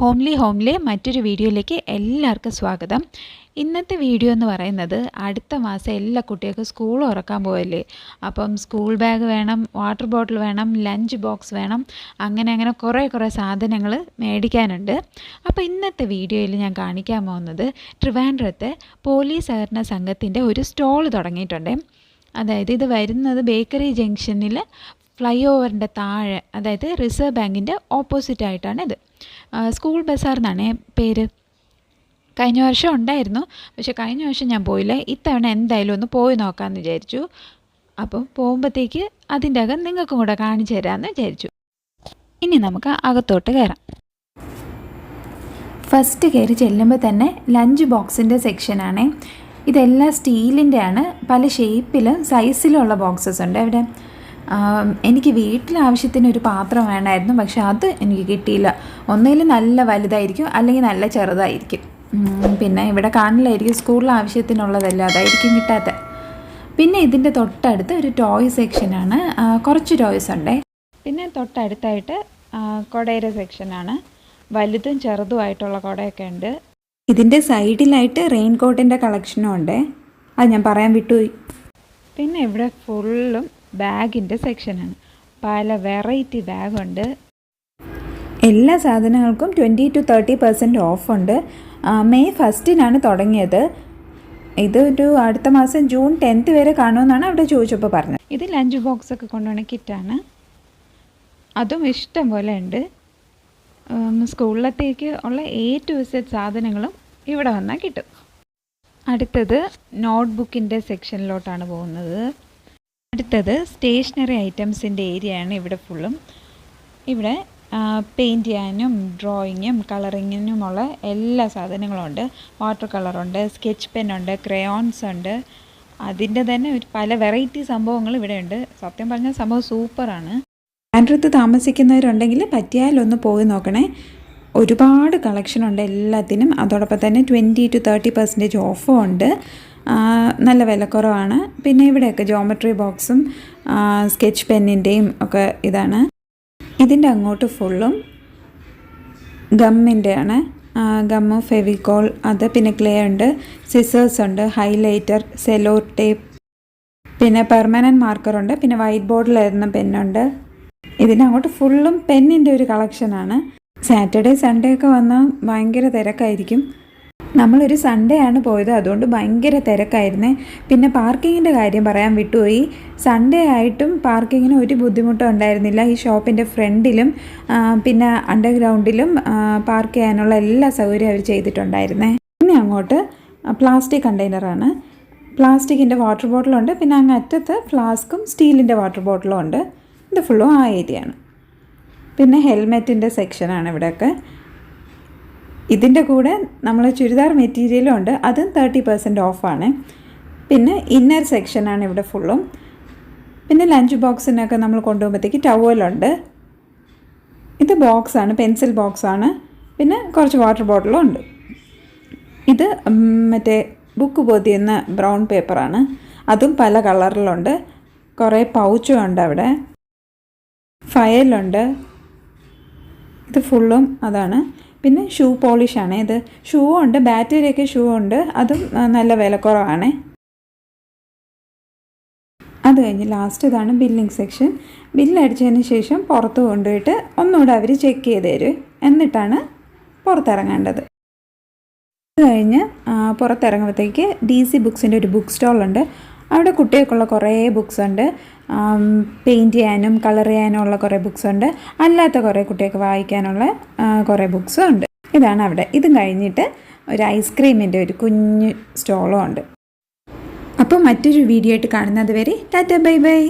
Homely homely മറ്റൊരു വീഡിയോയിലേക്ക് എല്ലാവർക്കും സ്വാഗതം. ഇന്നത്തെ വീഡിയോ എന്ന് പറയുന്നത് അടുത്ത മാസം എല്ലാ കുട്ടികൾക്കും സ്കൂൾ തുറക്കാൻ പോയല്ലേ അപ്പം സ്കൂൾ ബാഗ് വേണം വാട്ടർ ബോട്ടിൽ വേണം ലഞ്ച് ബോക്സ് വേണം അങ്ങനെ അങ്ങനെ കുറേ കുറേ സാധനങ്ങൾ മേടിക്കാനുണ്ട്. അപ്പോൾ ഇന്നത്തെ വീഡിയോയിൽ ഞാൻ കാണിക്കാൻ പോകുന്നത് ട്രിവാൻഡ്രത്തെ പോലീസ് സഹകരണ സംഘത്തിന്റെ ഒരു സ്റ്റോൾ തുടങ്ങിയിട്ടുണ്ട്. അതായത് ഇത് വരുന്നത് ബേക്കറി ജംഗ്ഷനിൽ ഫ്ലൈ ഓവറിന്റെ താഴെ അതായത് റിസർവ് ബാങ്കിന്റെ ഓപ്പോസിറ്റ് ആയിട്ടാണ് ഇത് സ്കൂൾ ബസാർ എന്നാണ് പേര്. കഴിഞ്ഞ വർഷം ഉണ്ടായിരുന്നു. പക്ഷേ കഴിഞ്ഞ വർഷം ഞാൻ പോയില്ല. ഇത്തവണ എന്തായാലും ഒന്ന് പോയി നോക്കാമെന്ന് വിചാരിച്ചു. അപ്പോൾ പോകുമ്പോഴത്തേക്ക് അതിന്റെ അകം നിങ്ങൾക്കും കൂടെ കാണിച്ചു തരാമെന്ന് വിചാരിച്ചു. ഇനി നമുക്ക് അകത്തോട്ട് കയറാം. ഫസ്റ്റ് കയറി ചെല്ലുമ്പോൾ തന്നെ ലഞ്ച് ബോക്സിന്റെ സെക്ഷനാണ്. ഇതെല്ലാം സ്റ്റീലിന്റെ ആണ് പല ഷേപ്പിലും സൈസിലും ഉള്ള ബോക്സസ് ഉണ്ട് ഇവിടെ എനിക്ക് വീട്ടിൽ ആവശ്യത്തിന് ഒരു പാത്രം വേണമായിരുന്നു പക്ഷെ അത് എനിക്ക് കിട്ടിയില്ല. ഒന്നുകിൽ നല്ല വലുതായിരിക്കും അല്ലെങ്കിൽ നല്ല ചെറുതായിരിക്കും. പിന്നെ ഇവിടെ കാണില്ലായിരിക്കും സ്കൂളിൽ ആവശ്യത്തിനുള്ളതല്ല അതായിരിക്കും കിട്ടാത്ത. പിന്നെ ഇതിന്റെ തൊട്ടടുത്ത് ഒരു ടോയ് സെക്ഷനാണ് കുറച്ച് ടോയ്സ് ഉണ്ടേ. പിന്നെ തൊട്ടടുത്തായിട്ട് കൊടയുടെ സെക്ഷനാണ് വലുതും ചെറുതുമായിട്ടുള്ള കുടയൊക്കെ ഉണ്ട്. ഇതിന്റെ സൈഡിലായിട്ട് റെയിൻ കോട്ടിന്റെ കളക്ഷനും ഉണ്ട്. അത് ഞാൻ പറയാൻ വിട്ടുപോയി. പിന്നെ ഇവിടെ ഫുള്ളും ബാഗിന്റെ സെക്ഷനാണ്. പല വെറൈറ്റി ബാഗുണ്ട്. എല്ലാ സാധനങ്ങൾക്കും ട്വന്റി ടു തേർട്ടി പെർസെന്റ് ഉണ്ട് മെയ് ഫസ്റ്റിനാണ് തുടങ്ങിയത്. ഇതൊരു അടുത്ത മാസം ജൂൺ ടെൻത്ത് വരെ കാണുമെന്നാണ് അവിടെ ചോദിച്ചപ്പോൾ പറഞ്ഞത്. ഇത് ലഞ്ച് ബോക്സ് ഒക്കെ കൊണ്ടുപോണ കിറ്റാണ്. അതും ഇഷ്ടം പോലെ ഉണ്ട്. സ്കൂളിലത്തേക്ക് ഉള്ള എ ടു സെറ്റ് സാധനങ്ങളും ഇവിടെ വന്നാൽ കിട്ടും. അടുത്തത് നോട്ട്ബുക്കിന്റെ സെക്ഷനിലോട്ടാണ് പോകുന്നത്. അടുത്തത് സ്റ്റേഷനറി ഐറ്റംസിന്റെ ഏരിയയാണ് ഇവിടെ ഫുള്ളും. ഇവിടെ പെയിന്റ് ചെയ്യാനും ഡ്രോയിങ്ങും കളറിങ്ങിനുമുള്ള എല്ലാ സാധനങ്ങളും ഉണ്ട് വാട്ടർ കളറുണ്ട് സ്കെച്ച് പെന്നുണ്ട് ക്രയോൺസ് ഉണ്ട് അതിന്റെ തന്നെ ഒരു പല വെറൈറ്റി സംഭവങ്ങൾ ഇവിടെ ഉണ്ട് സത്യം പറഞ്ഞാൽ സംഭവം സൂപ്പറാണ്. ആൻഡ്രത്ത് താമസിക്കുന്നവരുണ്ടെങ്കിൽ പറ്റിയാലൊന്ന് പോയി നോക്കണേ. ഒരുപാട് കളക്ഷൻ ഉണ്ട് എല്ലാത്തിനും. അതോടൊപ്പം തന്നെ ട്വന്റി ടു തേർട്ടി പെർസെന്റേജ് ഓഫും ഉണ്ട്. നല്ല വിലക്കുറവാണ് പിന്നെ ഇവിടെയൊക്കെ ജോമെട്രി ബോക്സും സ്കെച്ച് പെന്നിന്റെയും ഒക്കെ ഇതാണ്. ഇതിന്റെ അങ്ങോട്ട് ഫുള്ളും ഗമ്മിന്റെ ആണ് ഗമ്മ് ഫെവിക്കോൾ അത് പിന്നെ ക്ലേ ഉണ്ട് സിസേഴ്സ് ഉണ്ട് ഹൈലൈറ്റർ സെലോ ടേപ്പ് പിന്നെ പെർമനന്റ് മാർക്കറുണ്ട് പിന്നെ വൈറ്റ് ബോർഡിൽ എഴുതുന്ന പെന്നുണ്ട് ഇതിനങ്ങോട്ട് ഫുള്ളും പെന്നിന്റെ ഒരു കളക്ഷനാണ് സാറ്റർഡേ സൺഡേ ഒക്കെ വന്നാൽ ഭയങ്കര തിരക്കായിരിക്കും. നമ്മളൊരു സൺഡേ ആണ് പോയത്. അതുകൊണ്ട് ഭയങ്കര തിരക്കായിരുന്നേ. പിന്നെ പാർക്കിങ്ങിന്റെ കാര്യം പറയാൻ വിട്ടുപോയി. സൺഡേ ആയിട്ടും പാർക്കിങ്ങിന് ഒരു ബുദ്ധിമുട്ടും ഉണ്ടായിരുന്നില്ല. ഈ ഷോപ്പിന്റെ ഫ്രണ്ടിലും പിന്നെ അണ്ടർഗ്രൗണ്ടിലും പാർക്ക് ചെയ്യാനുള്ള എല്ലാ സൗകര്യവും അവർ ചെയ്തിട്ടുണ്ടായിരുന്നേ. പിന്നെ അങ്ങോട്ട് പ്ലാസ്റ്റിക് കണ്ടെയ്നറാണ് പ്ലാസ്റ്റിക്കിന്റെ വാട്ടർ ബോട്ടിലുണ്ട് പിന്നെ അങ്ങ് അറ്റത്ത് ഫ്ലാസ്കും സ്റ്റീലിന്റെ വാട്ടർ ബോട്ടിലും ഉണ്ട്. ഇത് ഫുള്ളും ആ ഏരിയ ആണ്. പിന്നെ ഹെൽമെറ്റിന്റെ സെക്ഷനാണ് ഇവിടെയൊക്കെ. ഇതിന്റെ കൂടെ നമ്മൾ ചുരിദാർ മെറ്റീരിയലും ഉണ്ട്. അതും തേർട്ടി പെർസെന്റ് ഓഫാണ് പിന്നെ ഇന്നർ സെക്ഷനാണ് ഇവിടെ ഫുള്ളും പിന്നെ ലഞ്ച് ബോക്സിനൊക്കെ നമ്മൾ കൊണ്ടുപോകുമ്പോഴത്തേക്ക് ടവലുണ്ട് ഇത് ബോക്സാണ് പെൻസിൽ ബോക്സാണ് പിന്നെ കുറച്ച് വാട്ടർ ബോട്ടിലും ഉണ്ട്. ഇത് മറ്റേ ബുക്ക് പൊതിയുന്ന ബ്രൗൺ പേപ്പറാണ് അതും പല കളറിലുണ്ട് കുറേ പൗച്ചും ഉണ്ട് അവിടെ. ഫയലുണ്ട് ഇത് ഫുള്ളും അതാണ്. പിന്നെ ഷൂ പോളിഷാണ് ഇത് ഷൂ ഉണ്ട് ബാറ്ററിയൊക്കെ ഷൂ ഉണ്ട്. അതും നല്ല വിലക്കുറവാണ് അത് കഴിഞ്ഞ് ലാസ്റ്റ് ഇതാണ് ബില്ലിംഗ് സെക്ഷൻ ബില്ലടിച്ചതിന് ശേഷം പുറത്ത് കൊണ്ടുപോയിട്ട് ഒന്നുകൂടെ അവർ ചെക്ക് ചെയ്ത് തരും. എന്നിട്ടാണ് പുറത്തിറങ്ങേണ്ടത്. അത് കഴിഞ്ഞ് പുറത്തിറങ്ങുമ്പോഴത്തേക്ക് ഡി സി ബുക്സിന്റെ ഒരു ബുക്ക് സ്റ്റോളുണ്ട് അവിടെ കുട്ടികൾക്കുള്ള കുറേ ബുക്സ് ഉണ്ട്. പെയിന്റ് ചെയ്യാനും കളർ ചെയ്യാനും ഉള്ള കുറേ ബുക്സ് ഉണ്ട്. അല്ലാത്ത കുറേ കുട്ടികൾക്ക് വായിക്കാനുള്ള കുറേ ബുക്സും ഉണ്ട്. ഇതാണ് അവിടെ. ഇതും കഴിഞ്ഞിട്ട് ഒരു ഐസ്ക്രീമിന്റെ ഒരു കുഞ്ഞു സ്റ്റോളും ഉണ്ട്. അപ്പോൾ മറ്റൊരു വീഡിയോ ആയിട്ട് കാണുന്നത് വരെ ടാറ്റ ബൈ ബൈ.